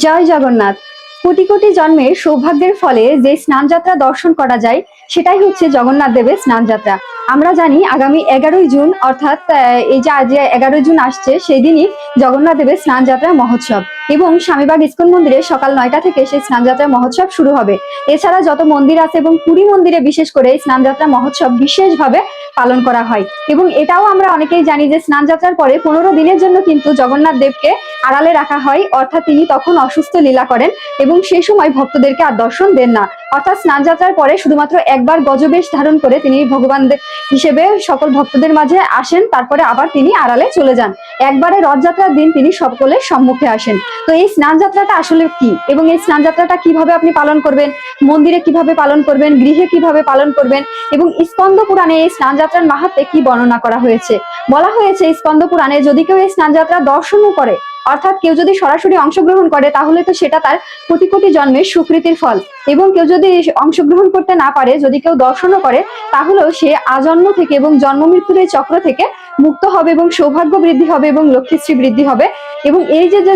জয় জগন্নাথ। কোটি কোটি জন্মের সৌভাগ্যের ফলে যে স্নানযাত্রা দর্শন করা যায়, সেটাই হচ্ছে জগন্নাথ দেবের স্নানযাত্রা। আমরা জানি আগামী এগারোই জুন, অর্থাৎ এই যে আজ এগারোই জুন আসছে সেই দিনই জগন্নাথ দেবের স্নানযাত্রা মহোৎসব এবং স্বামীবাগ ইস্কন মন্দিরে সকাল নয়টা থেকে সেই স্নানযাত্রা মহোৎসব শুরু হবে। এছাড়া যত মন্দির আছে এবং পুরী মন্দিরে বিশেষ করে এই স্নানযাত্রা মহোৎসব বিশেষভাবে পালন করা হয়। এবং এটাও আমরা অনেকেই জানি যে স্নানযাত্রার পরে পনেরো দিনের জন্য কিন্তু জগন্নাথ দেবকে আড়ালে রাখা হয়, অর্থাৎ তিনি তখন অসুস্থ লীলা করেন এবং সেই সময় ভক্তদেরকে আর দর্শন দেন না। অর্থাৎ স্নান যাত্রার পরে শুধুমাত্র একবার গজবেশ ধারণ করে তিনি ভগবান হিসেবে সকল ভক্তদের মাঝে আসেন, তারপরে আবার তিনি আড়ালে চলে যান। একবারে রথযাত্রার দিন তিনি সকলের সম্মুখে আসেন। তো এই স্নানযাত্রাটা আসলে কি? এবং এই স্নানযাত্রাটা কীভাবে আপনি পালন করবেন? মন্দিরে কীভাবে পালন করবেন? গৃহে কীভাবে পালন করবেন? এবং স্কন্দ পুরাণে এই স্নানযাত্রার মাহাত্মে কি বর্ণনা করা হয়েছে? বলা হয়েছে, স্কন্দ পুরাণে যদি কেউ এই স্নানযাত্রা দর্শনও করে অর্থাৎ কেউ যদি সরাসরি অংশগ্রহণ করে, তাহলে তো সেটা তার কোটি কোটি জন্মের সুকৃতির ফল। এবং কেউ যদি অংশগ্রহণ করতে না পারে, যদি কেউ দর্শনও করে, তাহলেও সে আজন্ম থেকে এবং জন্ম মৃত্যুর চক্র থেকে মুক্ত হবে এবং সৌভাগ্য বৃদ্ধি হবে এবং লক্ষ্মীশ্রী বৃদ্ধি হবে। এবং এই যে যে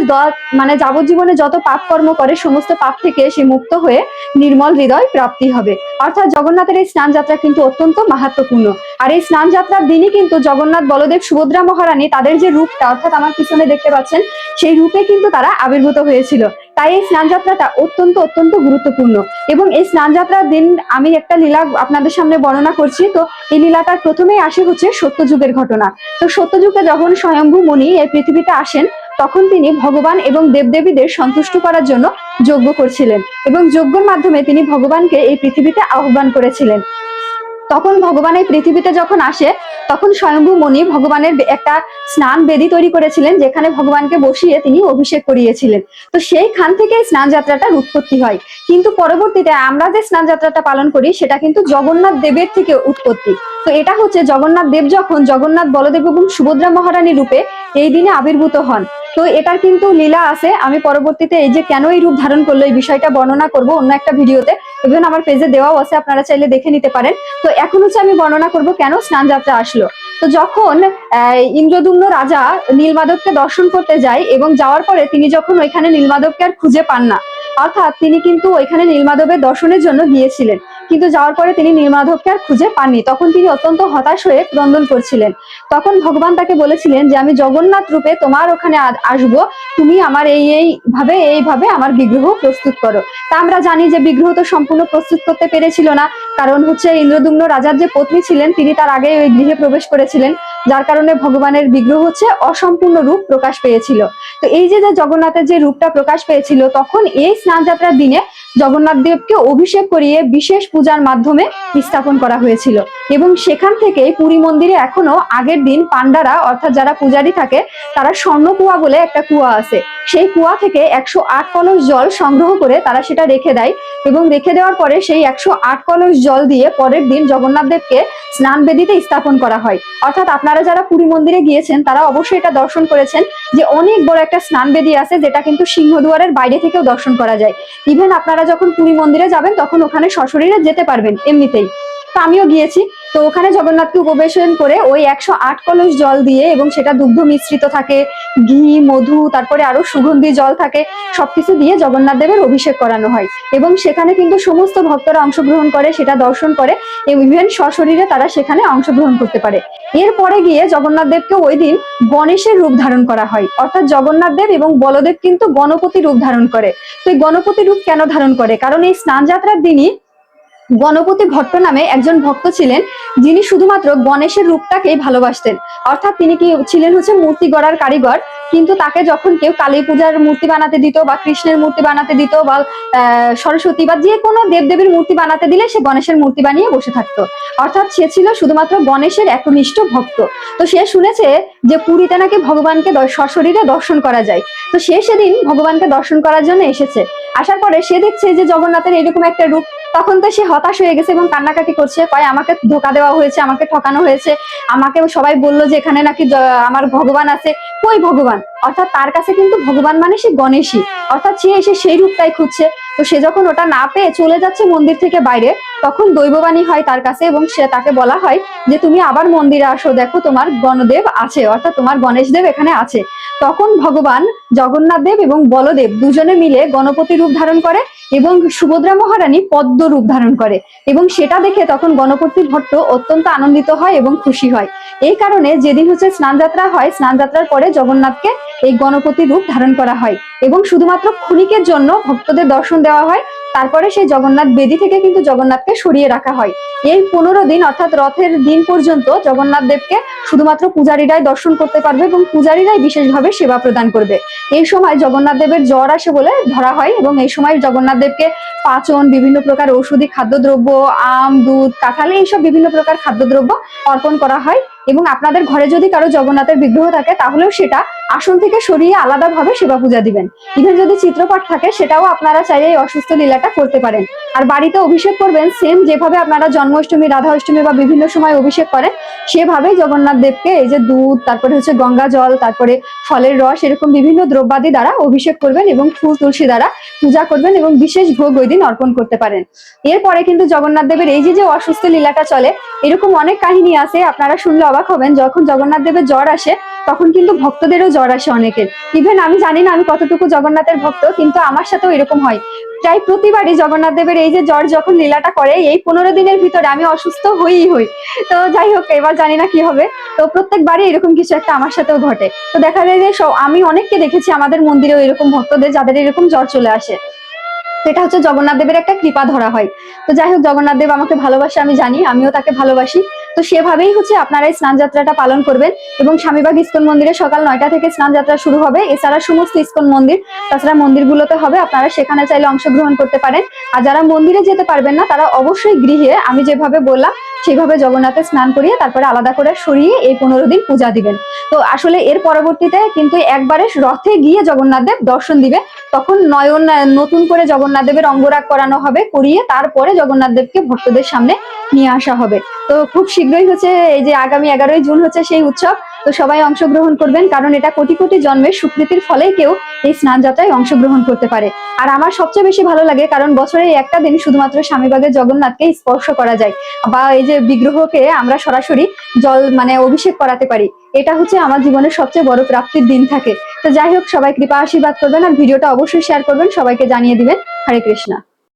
মানে যাবজ্জীবনে যত পাপ কর্ম করে, সমস্ত পাপ থেকে সে মুক্ত হয়ে নির্মল হৃদয় প্রাপ্তি হবে। অর্থাৎ জগন্নাথের এই স্নান যাত্রা কিন্তু অত্যন্ত মাহাত্মপূর্ণ আর এই স্নান যাত্রার দিনই কিন্তু জগন্নাথ বলদেব সুভদ্রা মহারানী তাদের যে রূপটা, অর্থাৎ আমার পিছনে দেখতে পাচ্ছেন, সেই রূপে কিন্তু তারা আবির্ভূত হয়েছিল। তাই এই স্নান যাত্রাটা অত্যন্ত অত্যন্ত গুরুত্বপূর্ণ। এবং এই স্নান যাত্রার দিন আমি একটা লীলা আপনাদের সামনে বর্ণনা করছি। তো এই লীলাটার প্রথমেই আসে হচ্ছে সত্যযুগের ঘটনা। তো সত্যযুগে যখন স্বয়ম্ভু মুনি এই পৃথিবীতে আসেন, তখন তিনি ভগবান এবং দেবদেবীদের সন্তুষ্ট করার জন্য যজ্ঞ করছিলেন। এবং যজ্ঞের মাধ্যমে তিনি ভগবানকে এই পৃথিবীতে আহ্বান করেছিলেন। তখন ভগবান এই পৃথিবীতে যখন আসে, তখন স্বয়ম্ভু মণি ভগবানের একটা স্নান বেদি তৈরি করেছিলেন, যেখানে ভগবানকে বসিয়ে তিনি অভিষেক করিয়েছিলেন। তো সেইখান থেকে স্নান যাত্রাটার উৎপত্তি হয়। কিন্তু পরবর্তীতে আমরা যে স্নান যাত্রাটা পালন করি, সেটা কিন্তু জগন্নাথ দেবের থেকে উৎপত্তি। তো এটা হচ্ছে জগন্নাথ দেব যখন জগন্নাথ বলদেব এবং সুভদ্রা মহারানী রূপে এই দিনে আবির্ভূত হন। তো এটার কিন্তু লীলা আছে। আমি পরবর্তীতে এই যে কেন এই রূপ ধারণ করল, এই বিষয়টা বর্ণনা করব অন্য একটা ভিডিওতে। এবং আমার পেজে দেওয়াও আছে, আপনারা চাইলে দেখে নিতে পারেন। তো এখন হচ্ছে আমি বর্ণনা করব কেন স্নান যাত্রা আসলো। তো যখন ইন্দ্রদুম্ন রাজা নীলমাধবকে দর্শন করতে যায় এবং যাওয়ার পরে তিনি যখন ওইখানে নীলমাধবকে আর খুঁজে পান না, অর্থাৎ তিনি কিন্তু ওইখানে নীলমাধবের দর্শনের জন্য গিয়েছিলেন। কিন্তু যাওয়ার পরে তিনি নীলমাধবকে আর খুঁজে পাননি। তখন তিনি অত্যন্ত হতাশ হয়ে ক্রন্দন করছিলেন। তখন ভগবান তাকে বলেছিলেন যে, আমি জগন্নাথ রূপে তোমার ওখানে আসব। তুমি আমার এই এই ভাবে এইভাবে আমার বিগ্রহ প্রস্তুত করো। তা আমরা জানি যে বিগ্রহ তো সম্পূর্ণ প্রস্তুত করতে পেরেছিল না। কারণ হচ্ছে ইন্দ্রদুম্ন রাজার যে পত্নী ছিলেন, তিনি তার আগে ওই গৃহে প্রবেশ করেছিলেন। যার কারণে ভগবানের বিগ্রহ হচ্ছে অসম্পূর্ণ রূপ প্রকাশ পেয়েছিল। তো এই যে যে জগন্নাথের যে রূপটা প্রকাশ পেয়েছিল, তখন এই স্নান যাত্রার দিনে জগন্নাথ দেবকে অভিষেক করিয়ে বিশেষ পূজার মাধ্যমে স্থাপন করা হয়েছিল। এবং সেখান থেকে পুরী মন্দিরে এখনও আগের দিন পান্ডারা অর্থাৎ যারা পূজারী থাকে, তারা স্বর্ণ কুয়া বলে একটা কুয়া আছে। সেই কুয়া থেকে একশো আট কলস জল সংগ্রহ করে তারা সেটা রেখে দেয় এবং রেখে দেওয়ার পরে সেই একশো আট কলস জল দিয়ে পরের দিন জগন্নাথ দেবকে স্নান বেদিতে স্থাপন করা হয়। অর্থাৎ আপনারা যারা পুরী মন্দিরে গিয়েছেন, তারা অবশ্যই এটা দর্শন করেছেন যে অনেক বড় একটা স্নান বেদি আছে, যেটা কিন্তু সিংহদুয়ারের বাইরে থেকেও দর্শন করা যায়। ইভেন আপনারা যখন পুরী মন্দিরে যাবেন তখন ওখানে সশরীরে যেতে পারবেন এমনিতেই। তো আমিও গিয়েছি। তো ওখানে জগন্নাথকে উপবেশন করে ওই একশো আট কলস জল দিয়ে এবং সেটা দুগ্ধ মিশ্রিত থাকে, ঘি, মধু, তারপরে আরও সুগন্ধি জল থাকে, সবকিছু দিয়ে জগন্নাথ দেবের অভিষেক করানো হয়। এবং সেখানে কিন্তু সমস্ত ভক্তরা অংশগ্রহণ করে, সেটা দর্শন করে ইভেন সশরীরে তারা সেখানে অংশগ্রহণ করতে পারে। এরপরে গিয়ে জগন্নাথ দেবকে ওই দিন গণেশের রূপ ধারণ করা হয়। অর্থাৎ জগন্নাথ দেব এবং বলদেব কিন্তু গণপতি রূপ ধারণ করে। তো এই গণপতি রূপ কেন ধারণ করে? কারণ এই স্নান যাত্রার দিনই গণপতি ভট্ট নামে একজন ভক্ত ছিলেন, যিনি শুধুমাত্র গণেশের রূপটাকেই ভালোবাসতেন। অর্থাৎ তিনি কি ছিলেন হচ্ছে মূর্তি গড়ার কারিগর, কিন্তু তাকে যখন কেউ কালী পূজার মূর্তি বানাতে দিত বা কৃষ্ণের মূর্তি বানাতে দিত বা সরস্বতী বা যে কোনো দেবদেবীর মূর্তি বানাতে দিলে সে গণেশের মূর্তি বানিয়ে বসে থাকতো। অর্থাৎ সে ছিল শুধুমাত্র গণেশের একনিষ্ঠ ভক্ত। তো সে শুনেছে যে পুরীতে নাকি ভগবানকে সশরীরে দর্শন করা যায়। তো সে সেদিন ভগবানকে দর্শন করার জন্য এসেছে। আসার পরে সে দেখছে যে জগন্নাথের এরকম একটা রূপ তখন তো সে হতাশ হয়ে গেছে এবং কান্নাকাটি করছে, কয়, আমাকে ধোকা দেওয়া হয়েছে, আমাকে ঠকানো হয়েছে, আমাকে সবাই বলল যে এখানে নাকি আমার ভগবান আছে। কই ভগবান? অর্থাৎ তার কাছে কিন্তু ভগবান মানে সে গণেশই। অর্থাৎ সে এসে সেই রূপটাই খুঁজছে। তো সে যখন ওটা না পেয়ে চলে যাচ্ছে মন্দির থেকে বাইরে, তখন দৈববাণী হয় তার কাছে এবং সে তাকে বলা হয় যে, তুমি আবার মন্দিরে আসো, দেখো তোমার গণদেব আছে। অর্থাৎ তোমার গণেশ দেব এখানে আছে। তখন ভগবান জগন্নাথ দেব এবং বলদেব দুজনে মিলে গণপতি রূপ ধারণ করে এবং সুভদ্রা মহারানী পদ্ম রূপ ধারণ করে এবং সেটা দেখে তখন গণপতি ভট্ট অত্যন্ত আনন্দিত হয় এবং খুশি হয়। এই কারণে যেদিন হচ্ছে স্নানযাত্রা হয় স্নান যাত্রার পরে জগন্নাথকে এই গণপতি রূপ ধারণ করা হয় এবং শুধুমাত্র ক্ষণিকের জন্য ভক্তদের দর্শন দেওয়া হয়। তারপরে সেই জগন্নাথ বেদি থেকে কিন্তু জগন্নাথকে সরিয়ে রাখা হয়। এই পনেরো দিন অর্থাৎ রথের দিন পর্যন্ত জগন্নাথ দেবকে শুধুমাত্র পূজারীরাই দর্শন করতে পারবে এবং পূজারীরাই বিশেষভাবে সেবা প্রদান করবে। এই সময় জগন্নাথ দেবের জ্বর আসে বলে ধরা হয় এবং এই সময় জগন্নাথ দেবকে পাচন, বিভিন্ন প্রকার ঔষধি খাদ্যদ্রব্য, আম, দুধ, কাঁঠাল, এইসব বিভিন্ন প্রকার খাদ্যদ্রব্য অর্পণ করা হয়। এবং আপনাদের ঘরে যদি কারও জগন্নাথের বিগ্রহ থাকে, তাহলেও সেটা আসন থেকে সরিয়ে আলাদাভাবে সেবা পূজা দিবেন। ইভেন যদি চিত্রপট থাকে, সেটাও আপনারা চাইলে এই অসুস্থ লীলাটা করতে পারেন। আর বাড়িতে অভিষেক করবেন সেম যেভাবে আপনারা জন্মাষ্টমী রাধা অষ্টমী বা বিভিন্ন সময় অভিষেক করেন, সেভাবেই জগন্নাথ দেবকে এই যে দুধ, তারপরে হচ্ছে গঙ্গা জল, তারপরে ফলের রস, এরকম বিভিন্ন দ্রব্যাদি দ্বারা অভিষেক করবেন এবং ফুল তুলসী দ্বারা পূজা করবেন এবং বিশেষ ভোগ ওই দিন অর্পণ করতে পারেন। এরপরে কিন্তু জগন্নাথ দেবের এই যে অসুস্থ লীলাটা চলে, এরকম অনেক কাহিনী আছে, আপনারা শুনলে অবাক হবেন, যখন জগন্নাথ দেবের জ্বর আসে, তখন কিন্তু ভক্তদেরও জ্বর আসে অনেকের। ইভেন আমি জানি না আমি কতটুকু জগন্নাথের ভক্ত, কিন্তু আমার সাথেও এরকম হয়। প্রায় প্রতিবারই জগন্নাথ দেবের এই যে জ্বর যখন লীলাটা করে, এই পনেরো দিনের ভিতরে আমি অসুস্থ হই হই। তো যাই হোক, এবার জানি না কি হবে। তো প্রত্যেকবারই এরকম কিছু একটা আমার সাথেও ঘটে। তো দেখা যায় যে আমি অনেককে দেখেছি আমাদের মন্দিরেও এরকম ভক্তদের যাদের এরকম জ্বর চলে আসে। সেটা হচ্ছে জগন্নাথ দেবের একটা কৃপা ধরা হয়। তো যাই হোক, জগন্নাথ দেব আমাকে ভালোবাসে, আমি জানি, আমিও তাকে ভালোবাসি। তো সেভাবেই হচ্ছে আপনারা এই স্নান যাত্রাটা পালন করবেন এবং স্বামীবাগ ইস্কন মন্দিরে সকাল নয়টা থেকে স্নান যাত্রা শুরু হবে। এছাড়া সমস্ত ইস্কন মন্দির, তাছাড়া মন্দিরগুলোতে হবে। আপনারা সেখানে চাইলে অংশগ্রহণ করতে পারেন। আর যারা মন্দিরে যেতে পারবেন না, তারা অবশ্যই গৃহে, আমি যেভাবে বললাম সেইভাবে জগন্নাথে স্নান করিয়ে তারপরে আলাদা করে সরিয়ে এই পনেরো দিন পূজা দিবেন। তো আসলে এর পরবর্তীতে কিন্তু একবারে রথে গিয়ে জগন্নাথ দেব দর্শন দিবে তখন নয়ন, নতুন করে জগন্নাথ দেবের অঙ্গরাগ করানো হবে, করিয়ে তারপরে জগন্নাথ দেবকে ভক্তদের সামনে নিয়ে আসা হবে। তো খুব শীঘ্রই হচ্ছে, এই যে আগামী এগারোই জুন হচ্ছে সেই উৎসব তো সবাই অংশগ্রহণ করবেন, কারণ এটা কোটি কোটি জন্মের স্বীকৃতির ফলেই কেউ এই স্নান যাত্রায় অংশগ্রহণ করতে পারে। আর আমার সবচেয়ে বেশি ভালো লাগে, কারণ বছরে একটা দিন শুধুমাত্র স্বামীবাগের জগন্নাথকে স্পর্শ করা যায়, বা এই যে বিগ্রহকে আমরা সরাসরি জল মানে অভিষেক করাতে পারি। এটা হচ্ছে আমার জীবনের সবচেয়ে বড় প্রাপ্তির দিন থাকে। তো যাই হোক, সবাই কৃপা আশীর্বাদ করবেন, আর ভিডিওটা অবশ্যই শেয়ার করবেন, সবাইকে জানিয়ে দিবেন, হরে কৃষ্ণা।